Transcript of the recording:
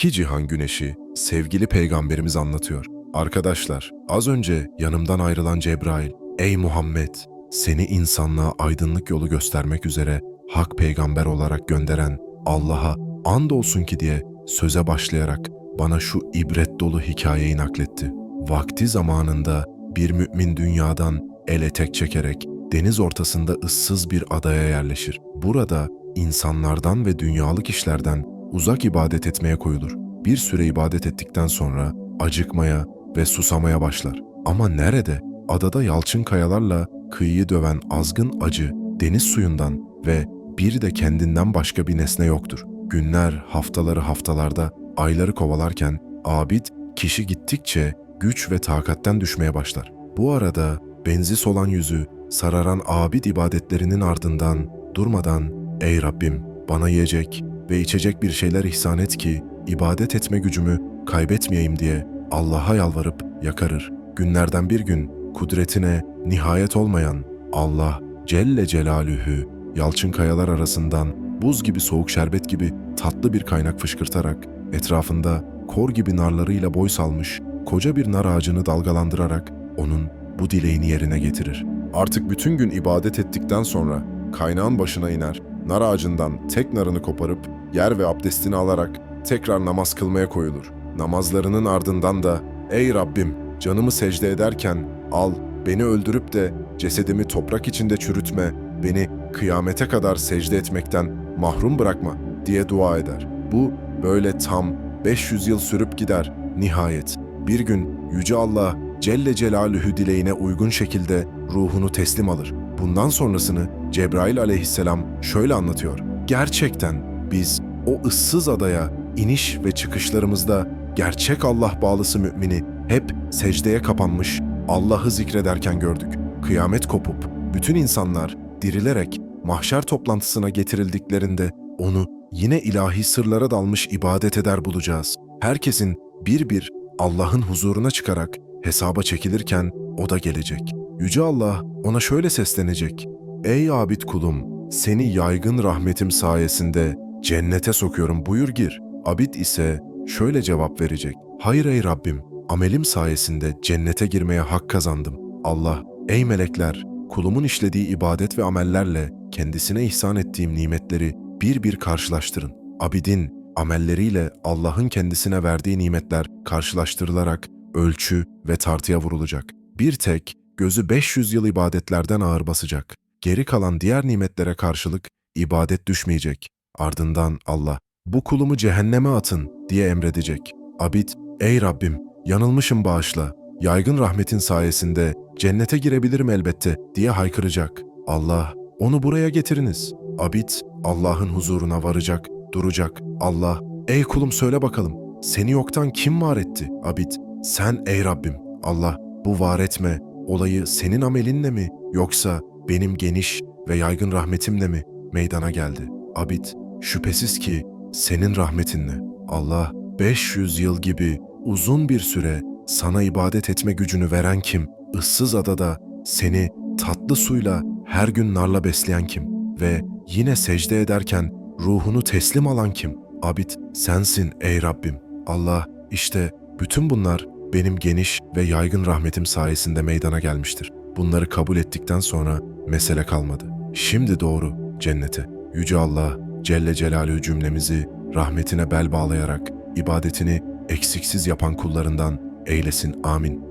İki cihan güneşi sevgili peygamberimiz anlatıyor. Arkadaşlar, az önce yanımdan ayrılan Cebrail, ey Muhammed, seni insanlığa aydınlık yolu göstermek üzere hak peygamber olarak gönderen Allah'a andolsun ki diye söze başlayarak bana şu ibret dolu hikayeyi nakletti. Vakti zamanında bir mümin dünyadan el etek çekerek deniz ortasında ıssız bir adaya yerleşir. Burada insanlardan ve dünyalık işlerden uzak ibadet etmeye koyulur. Bir süre ibadet ettikten sonra acıkmaya ve susamaya başlar. Ama nerede? Adada yalçın kayalarla kıyıyı döven azgın acı deniz suyundan ve bir de kendinden başka bir nesne yoktur. Günler, haftaları haftalarda, ayları kovalarken abid kişi gittikçe güç ve takatten düşmeye başlar. Bu arada benzi solan yüzü, sararan abid ibadetlerinin ardından durmadan ''Ey Rabbim bana yiyecek ve içecek bir şeyler ihsan et ki ibadet etme gücümü kaybetmeyeyim diye Allah'a yalvarıp yakarır. Günlerden bir gün kudretine nihayet olmayan Allah Celle Celaluhu yalçın kayalar arasından buz gibi soğuk şerbet gibi tatlı bir kaynak fışkırtarak etrafında kor gibi narlarıyla boy salmış koca bir nar ağacını dalgalandırarak onun bu dileğini yerine getirir. Artık bütün gün ibadet ettikten sonra kaynağın başına iner, nar ağacından tek narını koparıp yer ve abdestini alarak tekrar namaz kılmaya koyulur. Namazlarının ardından da ''Ey Rabbim canımı secde ederken al, beni öldürüp de cesedimi toprak içinde çürütme, beni kıyamete kadar secde etmekten mahrum bırakma.'' diye dua eder. Bu böyle tam 500 yıl sürüp gider. Nihayet bir gün Yüce Allah Celle Celaluhu dileğine uygun şekilde ruhunu teslim alır. Bundan sonrasını Cebrail aleyhisselam şöyle anlatıyor. Gerçekten biz o ıssız adaya iniş ve çıkışlarımızda gerçek Allah bağlısı mümini hep secdeye kapanmış Allah'ı zikrederken gördük. Kıyamet kopup bütün insanlar dirilerek mahşer toplantısına getirildiklerinde onu yine ilahi sırlara dalmış ibadet eder bulacağız. Herkesin bir bir Allah'ın huzuruna çıkarak hesaba çekilirken o da gelecek. Yüce Allah ona şöyle seslenecek. Ey abid kulum, seni yaygın rahmetim sayesinde cennete sokuyorum buyur gir. Abid ise şöyle cevap verecek. Hayır ey Rabbim, amelim sayesinde cennete girmeye hak kazandım. Allah, ey melekler, kulumun işlediği ibadet ve amellerle kendisine ihsan ettiğim nimetleri bir bir karşılaştırın. Abidin amelleriyle Allah'ın kendisine verdiği nimetler karşılaştırılarak ölçü ve tartıya vurulacak. Bir tek gözü 500 yıl ibadetlerden ağır basacak. Geri kalan diğer nimetlere karşılık ibadet düşmeyecek. Ardından Allah, bu kulumu cehenneme atın diye emredecek. Abid, ey Rabbim yanılmışım bağışla, yaygın rahmetin sayesinde cennete girebilirim elbette diye haykıracak. Allah, onu buraya getiriniz. Abid, Allah'ın huzuruna varacak, duracak. Allah, ey kulum söyle bakalım, seni yoktan kim var etti? Abid, sen ey Rabbim. Allah, bu var etme, olayı senin amelinle mi yoksa benim geniş ve yaygın rahmetimle mi meydana geldi? Abid, şüphesiz ki senin rahmetinle. Allah, 500 yıl gibi uzun bir süre sana ibadet etme gücünü veren kim? Issız adada seni tatlı suyla her gün narla besleyen kim? Ve yine secde ederken ruhunu teslim alan kim? Abid sensin ey Rabbim. Allah işte bütün bunlar benim geniş ve yaygın rahmetim sayesinde meydana gelmiştir. Bunları kabul ettikten sonra mesele kalmadı. Şimdi doğru cennete. Yüce Allah Celle Celaluhu cümlemizi rahmetine bel bağlayarak ibadetini eksiksiz yapan kullarından eylesin amin.